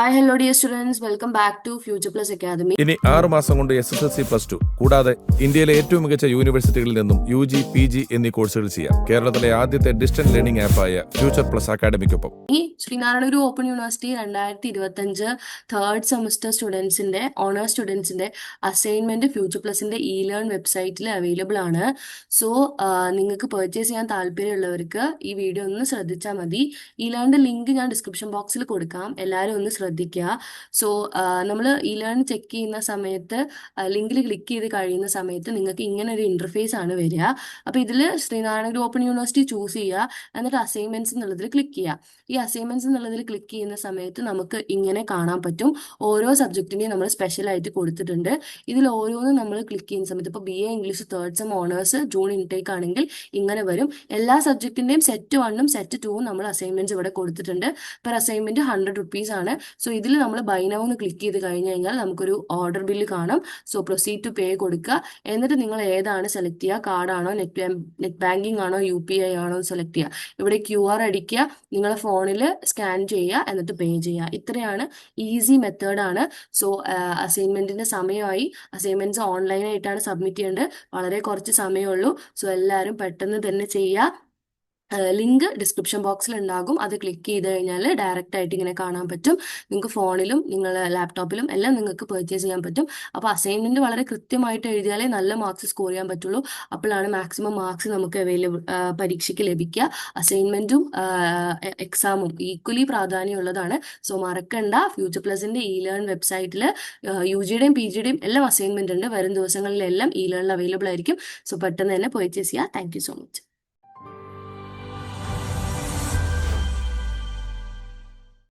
Hi hello dear students welcome back to future plus academy ഇനി ആറ് മാസം കൊണ്ട് S S L C plus two കൂടാതെ ഇന്ത്യയിലെ ഏറ്റവും മികച്ച യൂണിവേഴ്സിറ്റികളിൽ നിന്നും യു ജി പി ജി എന്നീ കോഴ്സുകൾ ചെയ്യാം. കേരളത്തിലെ ആദ്യത്തെ ഡിസ്റ്റന്റ് ലേണിംഗ് ആപ്പായ ഫ്യൂച്ചർ പ്ലസ് അക്കാഡമിക്കൊപ്പം ഈ ശ്രീനാരായണ ഗുരു ഓപ്പൺ യൂണിവേഴ്സിറ്റി രണ്ടായിരത്തി ഇരുപത്തഞ്ച് തേർഡ് സെമസ്റ്റർ സ്റ്റുഡൻസിന്റെ ഓണേഴ്സ് സ്റ്റുഡൻസിന്റെ അസൈൻമെന്റ് ഫ്യൂച്ചർ പ്ലസിന്റെ ഇ ലേൺ വെബ്സൈറ്റിൽ അവൈലബിൾ ആണ് സോ നിങ്ങൾക്ക് പെർച്ചേസ് ചെയ്യാൻ താല്പര്യമുള്ളവർക്ക് ഈ വീഡിയോ ഒന്ന് ശ്രദ്ധിച്ചാൽ മതി. ഇ ലേണിന്റെ ലിങ്ക് ഞാൻ ഡിസ്ക്രിപ്ഷൻ ബോക്സിൽ കൊടുക്കാം. എല്ലാവരും ഒന്ന് ശ്രദ്ധിക്കുക. സോ നമ്മൾ ഇ ലേൺ ചെക്ക് ചെയ്യുന്ന സമയത്ത് ലിങ്കിൽ ക്ലിക്ക് ചെയ്ത് കഴിയുന്ന സമയത്ത് നിങ്ങൾക്ക് ഇങ്ങനെ ഒരു ഇന്റർഫേസ് ആണ് വരിക. അപ്പോൾ ഇതിൽ Sreenarayana Guru open university choose ചെയ്യുക. എന്നിട്ട് അസൈൻമെന്റ്സ് എന്നുള്ളതിൽ ക്ലിക്ക് ചെയ്യുക. ഈ അസൈൻമെന്റ്സ് എന്നുള്ളതിൽ ക്ലിക്ക് ചെയ്യുന്ന സമയത്ത് നമുക്ക് ഇങ്ങനെ കാണാൻ പറ്റും. ഓരോ സബ്ജക്റ്റിനെയും നമ്മൾ സ്പെഷ്യലായിട്ട് കൊടുത്തിട്ടുണ്ട്. ഇതിൽ ഓരോന്നും നമ്മൾ ക്ലിക്ക് ചെയ്യുന്ന സമയത്ത് ഇപ്പോൾ B A English third sem honours June intake ആണെങ്കിൽ ഇങ്ങനെ വരും. എല്ലാ സബ്ജക്റ്റിന്റെയും സെറ്റ് വണ്ണും സെറ്റ് ടൂവും നമ്മൾ അസൈൻമെന്റ്സ് ഇവിടെ കൊടുത്തിട്ടുണ്ട്. പെർ അസൈൻമെന്റ് ഹൺഡ്രഡ് റുപ്പീസ് ആണ്. സോ ഇതിൽ നമ്മൾ ബൈ എന്ന് ക്ലിക്ക് ചെയ്ത് കഴിഞ്ഞ് കഴിഞ്ഞാൽ നമുക്കൊരു ഓർഡർ ബില്ല് കാണാം. സോ പ്രൊസീഡ് ടു പേ കൊടുക്കുക. എന്നിട്ട് നിങ്ങൾ ഏതാണ് സെലക്ട് ചെയ്യുക? കാർഡാണോ നെറ്റ് നെറ്റ് ബാങ്കിങ് ആണോ യു പി ഐ ആണോ സെലക്ട് ചെയ്യുക. ഇവിടെ ക്യു ആർ അടിക്കുക. നിങ്ങളെ ഫോണിൽ സ്കാൻ ചെയ്യുക. എന്നിട്ട് പേ ചെയ്യുക. ഇത്രയാണ് ഈസി മെത്തേഡാണ് സോ അസൈൻമെന്റിന്റെ സമയമായി. അസൈൻമെന്റ്സ് ഓൺലൈനായിട്ടാണ് സബ്മിറ്റ് ചെയ്യേണ്ടത്. വളരെ കുറച്ച് സമയമുള്ളൂ സോ എല്ലാവരും പെട്ടെന്ന് തന്നെ ചെയ്യുക. ലിങ്ക് ഡിസ്ക്രിപ്ഷൻ ബോക്സിൽ ഉണ്ടാകും. അത് ക്ലിക്ക് ചെയ്ത് കഴിഞ്ഞാൽ ഡയറക്റ്റ് ആയിട്ട് ഇങ്ങനെ കാണാൻ പറ്റും. നിങ്ങൾക്ക് ഫോണിലും നിങ്ങൾ ലാപ്ടോപ്പിലും എല്ലാം നിങ്ങൾക്ക് പെർച്ചേസ് ചെയ്യാൻ പറ്റും. അപ്പോൾ അസൈൻമെന്റ് വളരെ കൃത്യമായിട്ട് എഴുതിയാലേ നല്ല മാർക്സ് സ്കോർ ചെയ്യാൻ പറ്റുള്ളൂ. അപ്പോഴാണ് മാക്സിമം മാർക്സ് നമുക്ക് അവൈലബിൾ പരീക്ഷയ്ക്ക് ലഭിക്കുക. അസൈൻമെന്റും എക്സാമും ഈക്വലി പ്രാധാന്യമുള്ളതാണ്. സോ മറക്കണ്ട. ഫ്യൂച്ചർ പ്ലസിന്റെ ഇ ലേൺ വെബ്സൈറ്റിൽ യു ജിയുടെയും പി ജിയുടെയും എല്ലാം അസൈൻമെന്റ് ഉണ്ട്. വരും ദിവസങ്ങളിലെല്ലാം ഇ ലേണിൽ അവൈലബിൾ ആയിരിക്കും. സോ പെട്ടെന്ന് തന്നെ പെർച്ചേസ് ചെയ്യുക താങ്ക് സോ മച്ച്